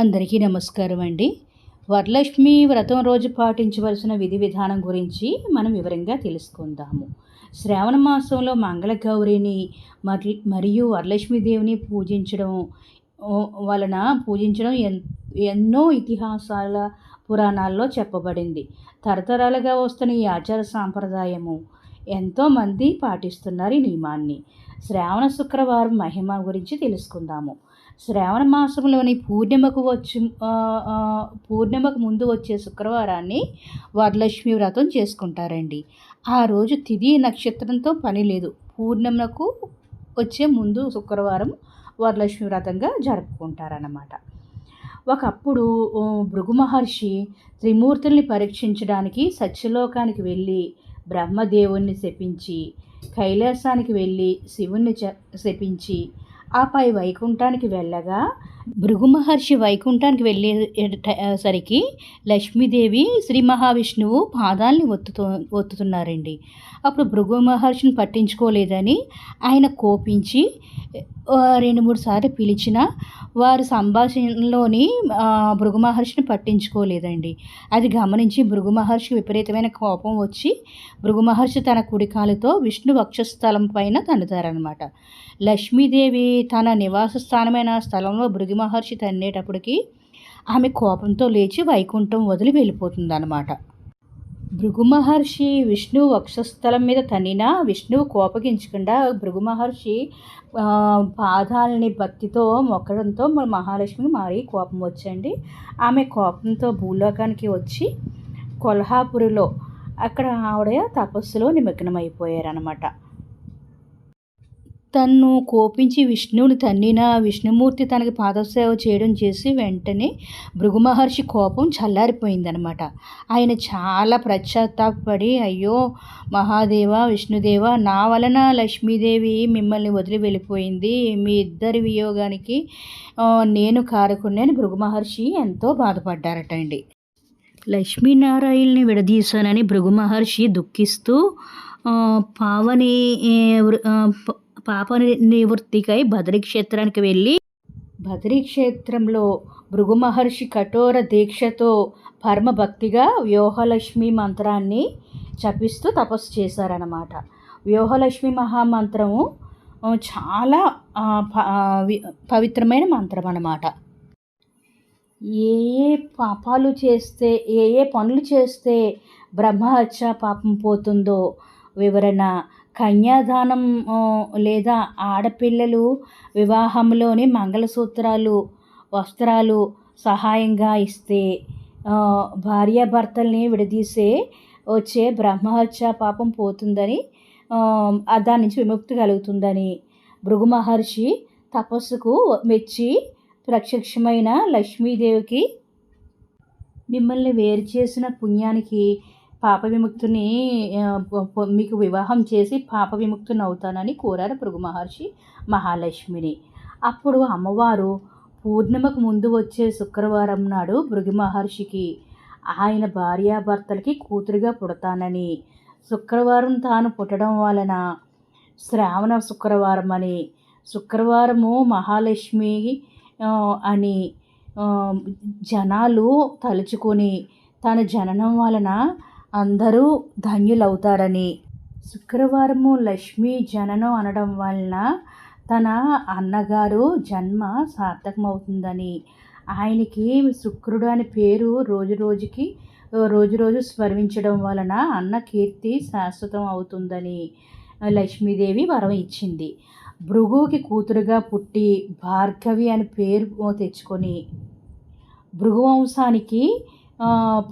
అందరికీ నమస్కారం అండి. వరలక్ష్మి వ్రతం రోజు పాటించవలసిన విధి విధానం గురించి మనం వివరంగా తెలుసుకుందాము. శ్రావణ మాసంలో మంగళగౌరిని మరి మరియు వరలక్ష్మీదేవిని పూజించడం వలన పూజించడం ఎన్ ఎన్నో ఇతిహాసాల పురాణాల్లో చెప్పబడింది. తరతరాలుగా వస్తున్న ఈ ఆచార సాంప్రదాయము ఎంతోమంది పాటిస్తున్నారు ఈ నియమాన్ని. శ్రావణ శుక్రవారం మహిమ గురించి తెలుసుకుందాము. శ్రావణ మాసంలోని పూర్ణిమకు వచ్చి పూర్ణిమకు ముందు వచ్చే శుక్రవారాన్ని వరలక్ష్మి వ్రతం చేసుకుంటారండి. ఆ రోజు తిథి నక్షత్రంతో పని లేదు. పూర్ణిమకు వచ్చే ముందు శుక్రవారం వరలక్ష్మి వ్రతంగా జరుపుకుంటారన్నమాట. ఒకప్పుడు భృగు మహర్షి త్రిమూర్తుల్ని పరీక్షించడానికి సత్యలోకానికి వెళ్ళి బ్రహ్మదేవుణ్ణి శపించి కైలాసానికి వెళ్ళి శివుణ్ణి శపించి ఆపై వైకుంఠానికి వెళ్ళగా భృగు మహర్షి వైకుంఠానికి వెళ్ళేసరికి లక్ష్మీదేవి శ్రీ మహావిష్ణువు పాదాల్ని ఒత్తుతూ ఒత్తుతున్నారండి. అప్పుడు భృగు మహర్షిని పట్టించుకోలేదని ఆయన కోపించి రెండు మూడు సార్లు పిలిచిన వారి సంభాషణలోని భృగు మహర్షిని పట్టించుకోలేదండి. అది గమనించి భృగు మహర్షి విపరీతమైన కోపం వచ్చి భృగు మహర్షి తన కుడికాలుతో విష్ణు వక్షస్థలం పైన తన్నుతారనమాట లక్ష్మీదేవి తన నివాస స్థానమైన స్థలంలో భృగు మహర్షి తన్నేటప్పటికి ఆమె కోపంతో లేచి వైకుంఠం వదిలి వెళ్ళిపోతుందన్నమాట. భృగు మహర్షి విష్ణు వక్షస్థలం మీద తన్నినా విష్ణువు కోపగించకుండా భృగు మహర్షి పాదాలని భక్తితో మొక్కడంతో మన మహాలక్ష్మికి మారి కోపం వచ్చండి. ఆమె కోపంతో భూలోకానికి వచ్చి కొల్హాపురిలో అక్కడ ఆవిడ తపస్సులో నిమగ్నమైపోయారనమాట తన్ను కోపించి విష్ణువుని తన్నిన విష్ణుమూర్తి తనకి పాదసేవ చేయడం చేసి వెంటనే భృగు మహర్షి కోపం చల్లారిపోయిందనమాట. ఆయన చాలా ప్రశ్చాత్తాపడి అయ్యో మహాదేవ విష్ణుదేవ నా వలన లక్ష్మీదేవి మిమ్మల్ని వదిలి వెళ్ళిపోయింది. మీ ఇద్దరి వియోగానికి నేను కారకుడిని అని భృగు మహర్షి ఎంతో బాధపడ్డారట అండి లక్ష్మీనారాయణని విడదీశానని భృగు మహర్షి దుఃఖిస్తూ పావని వృ- పాప నివృత్తికై బద్రీక్షేత్రానికి వెళ్ళి బద్రీక్షేత్రంలో భృగు మహర్షి కఠోర దీక్షతో పరమభక్తిగా వ్యూహలక్ష్మి మంత్రాన్ని జపిస్తూ తపస్సు చేశారన్నమాట. వ్యూహలక్ష్మి మహామంత్రము చాలా పవిత్రమైన మంత్రం అన్నమాట ఏ ఏ పాపాలు చేస్తే ఏ ఏ పనులు చేస్తే బ్రహ్మహత్య పాపం పోతుందో వివరణ కన్యాదానం లేదా ఆడపిల్లలు వివాహంలోని మంగళసూత్రాలు వస్త్రాలు సహాయంగా ఇస్తే భార్యాభర్తల్ని విడదీసే వచ్చే బ్రహ్మహత్య పాపం పోతుందని దాని నుంచి విముక్తి కలుగుతుందని భృగు మహర్షి తపస్సుకు మెచ్చి ప్రత్యక్షమైన లక్ష్మీదేవికి మిమ్మల్ని వేరు చేసిన పుణ్యానికి పాప విముక్తిని మీకు వివాహం చేసి పాప విముక్తుని అవుతానని కోరారు భృగు మహర్షి మహాలక్ష్మిని. అప్పుడు అమ్మవారు పూర్ణిమకు ముందు వచ్చే శుక్రవారం నాడు భృగు మహర్షికి ఆయన భార్యాభర్తలకి కూతురుగా పుడతానని శుక్రవారం తాను పుట్టడం వలన శ్రావణ శుక్రవారం అని శుక్రవారము మహాలక్ష్మి అని జనాలు తలుచుకొని తన జననం వలన అందరూ ధన్యులవుతారని. శుక్రవారము లక్ష్మీ జననం అనడం వలన తన అన్నగారు జన్మ సార్థకమవుతుందని. ఆయనకి శుక్రుడు అని పేరు రోజు రోజుకి రోజు రోజు స్మరించడం వలన అన్న కీర్తి శాశ్వతం అవుతుందని లక్ష్మీదేవి వరం ఇచ్చింది. భృగుకి కూతురుగా పుట్టి భార్గవి అని పేరు తెచ్చుకొని భృగువంశానికి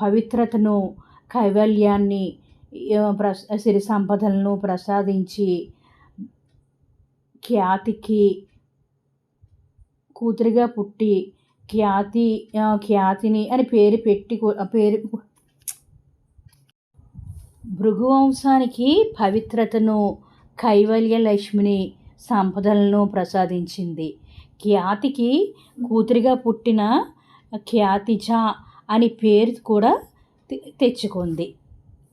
పవిత్రతను కైవల్యాన్ని ప్రస సిరి సంపదలను ప్రసాదించి ఖ్యాతికి కూతురిగా పుట్టి ఖ్యాతి ఖ్యాతిని అని పేరు పెట్టి పేరు భృగువంశానికి పవిత్రతను కైవల్య లక్ష్మిని సంపదలను ప్రసాదించింది. ఖ్యాతికి కూతురిగా పుట్టిన ఖ్యాతిజ అని పేరు కూడా తెచ్చుకుంది.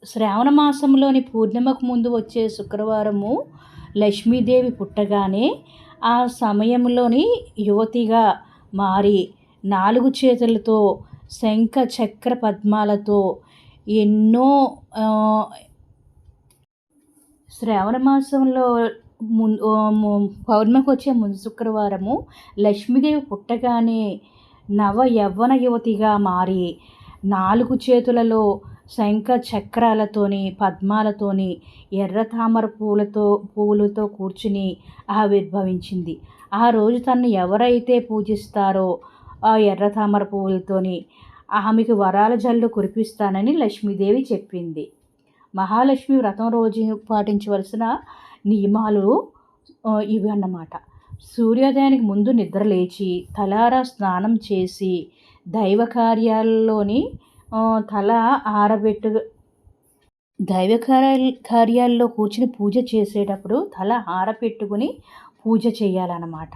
శ్రావణ మాసంలోని పూర్ణిమకు ముందు వచ్చే శుక్రవారము లక్ష్మీదేవి పుట్టగానే ఆ సమయంలోని యువతిగా మారి నాలుగు చేతులతో శంఖ చక్ర పద్మాలతో ఎన్నో శ్రావణ మాసంలో పౌర్ణమికి వచ్చే ముందు శుక్రవారము లక్ష్మీదేవి పుట్టగానే నవ యవ్వన యువతిగా మారి నాలుగు చేతులలో శంఖ చక్రాలతోని పద్మాలతోని ఎర్ర తామర పూలతో పూలతో కూర్చుని ఆవిర్భవించింది. ఆ రోజు తను ఎవరైతే పూజిస్తారో ఆ ఎర్ర తామర పువ్వులతోని ఆమెకు వరాల జల్లు కురిపిస్తానని లక్ష్మీదేవి చెప్పింది. మహాలక్ష్మి వ్రతం రోజు పాటించవలసిన నియమాలు ఇవి అన్నమాట సూర్యోదయానికి ముందు నిద్ర లేచి తలారా స్నానం చేసి దైవ కార్యాలలోని తల ఆరబెట్టు దైవ కార్యాల్లో కూర్చుని పూజ చేసేటప్పుడు తల ఆరపెట్టుకుని పూజ చేయాలన్నమాట.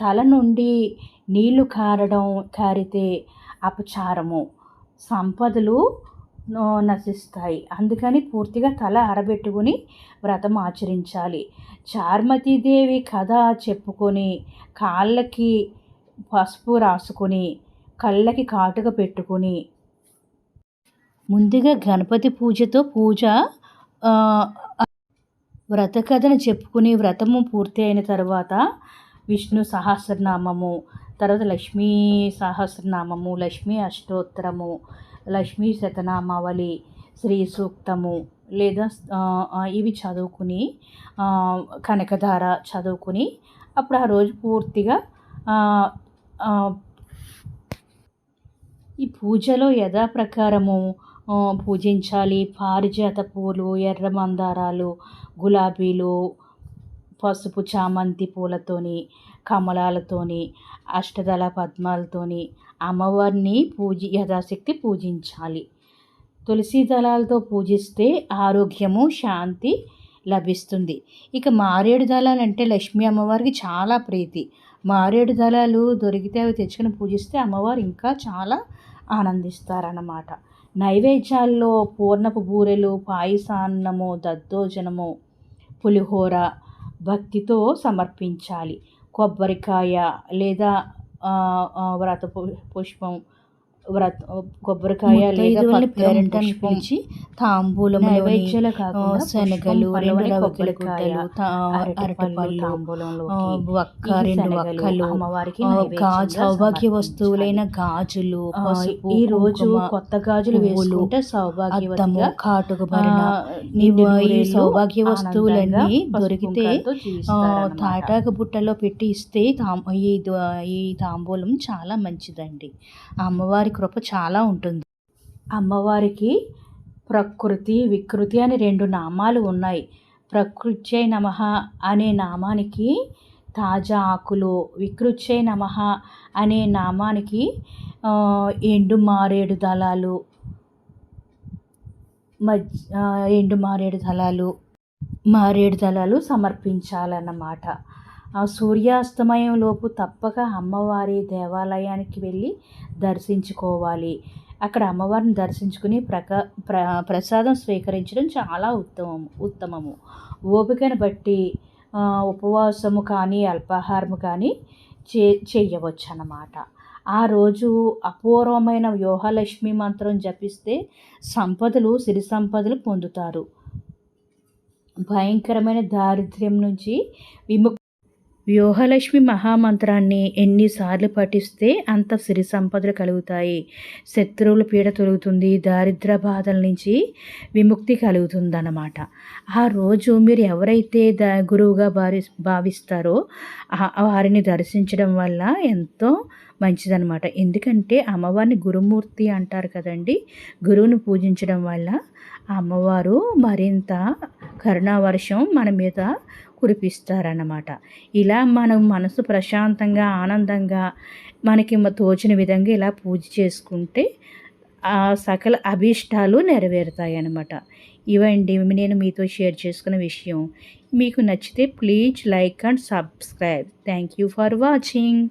తల నుండి నీళ్ళు కారడం కారితే అపచారము. సంపదలు నశిస్తాయి. అందుకని పూర్తిగా తల ఆరబెట్టుకుని వ్రతం ఆచరించాలి. చార్మతీదేవి కథ చెప్పుకొని కాళ్ళకి పసుపు రాసుకొని కళ్ళకి కాటుక పెట్టుకుని. ముందుగా గణపతి పూజతో పూజ వ్రత కథను చెప్పుకుని వ్రతము పూర్తి అయిన తర్వాత విష్ణు సహస్రనామము తర్వాత లక్ష్మీ సహస్రనామము లక్ష్మీ అష్టోత్తరము లక్ష్మీ శతనామావళి శ్రీ సూక్తము లేదా ఇవి చదువుకుని కనకధార చదువుకుని అప్పుడు ఆ రోజు పూర్తిగా ఈ పూజలో యథాప్రకారము పూజించాలి. పారిజాత పూలు ఎర్ర మందారాలు గులాబీలు పసుపు చామంతి పూలతోని కమలాలతోని అష్టదళ పద్మాలతోని అమ్మవారిని పూజి యథాశక్తి పూజించాలి. తులసి దళాలతో పూజిస్తే ఆరోగ్యము శాంతి లభిస్తుంది. ఇక మారేడు దళాలు అంటే లక్ష్మీ అమ్మవారికి చాలా ప్రీతి. మారేడు దళాలు దొరికితే అవి తెచ్చుకొని పూజిస్తే అమ్మవారు ఇంకా చాలా ఆనందిస్తారన్నమాట. నైవేద్యాల్లో పూర్ణపు బూరెలు పాయసాన్నము దద్దోజనము పులిహోర భక్తితో సమర్పించాలి. కొబ్బరికాయ లేదా వ్రత పుష్పం వ్రత కొబ్బరికాయ పిలిచి తాంబూలం నైవేద్యాలు శనగలు వక్క రెండు వక్కలు అమ్మవారికి సౌభాగ్య వస్తువులైన గాజులు ఈ రోజు కొత్త గాజులు వేసుకుంటే సౌభాగ్యవతము కాటుక ఈ సౌభాగ్య వస్తువులన్నీ దొరికితే తాటాకు బుట్టలో పెట్టి ఇస్తే ఈ తాంబూలం చాలా మంచిదండి. అమ్మవారి కృప చాలా ఉంటుంది. అమ్మవారికి ప్రకృతి వికృతి అని రెండు నామాలు ఉన్నాయి. ప్రకృత్యై నమ అనే నామానికి తాజా ఆకులు వికృత్యై నమ అనే నామానికి ఎండు మారేడు దళాలు మధ్య ఎండు మారేడు దళాలు మారేడు దళాలు సమర్పించాలన్నమాట. ఆ సూర్యాస్తమయం లోపు తప్పక అమ్మవారి దేవాలయానికి వెళ్ళి దర్శించుకోవాలి. అక్కడ అమ్మవారిని దర్శించుకుని ప్రక ప్ర ప్రసాదం స్వీకరించడం చాలా ఉత్తమము ఉత్తమము. ఓపికను బట్టి ఉపవాసము కానీ అల్పాహారము కానీ చే చేయవచ్చు అన్నమాట ఆ రోజు అపూర్వమైన వ్యూహలక్ష్మి మంత్రం జపిస్తే సంపదలు సిరి సంపదలు పొందుతారు. భయంకరమైన దారిద్ర్యం నుంచి విముక్తి వ్యూహలక్ష్మి మహామంత్రాన్ని ఎన్నిసార్లు పఠిస్తే అంత సిరి సంపదలు కలుగుతాయి. శత్రువుల పీడ తొలుగుతుంది దారిద్ర బాధల నుంచి విముక్తి కలుగుతుందన్నమాట. ఆ రోజు మీరు ఎవరైతే ద గురువుగా భావి భావిస్తారో వారిని దర్శించడం వల్ల ఎంతో మంచిదనమాట ఎందుకంటే అమ్మవారిని గురుమూర్తి అంటారు కదండి. గురువుని పూజించడం వల్ల అమ్మవారు మరింత కరుణావర్షం మన మీద కురిపిస్తారన్నమాట. ఇలా మనం మనసు ప్రశాంతంగా ఆనందంగా మనకి తోచిన విధంగా ఇలా పూజ చేసుకుంటే ఆ సకల అభీష్టాలు నెరవేరుతాయి అన్నమాట ఇవండి నేను మీతో షేర్ చేసుకున్న విషయం. మీకు నచ్చితే please like and subscribe. Thank you for watching.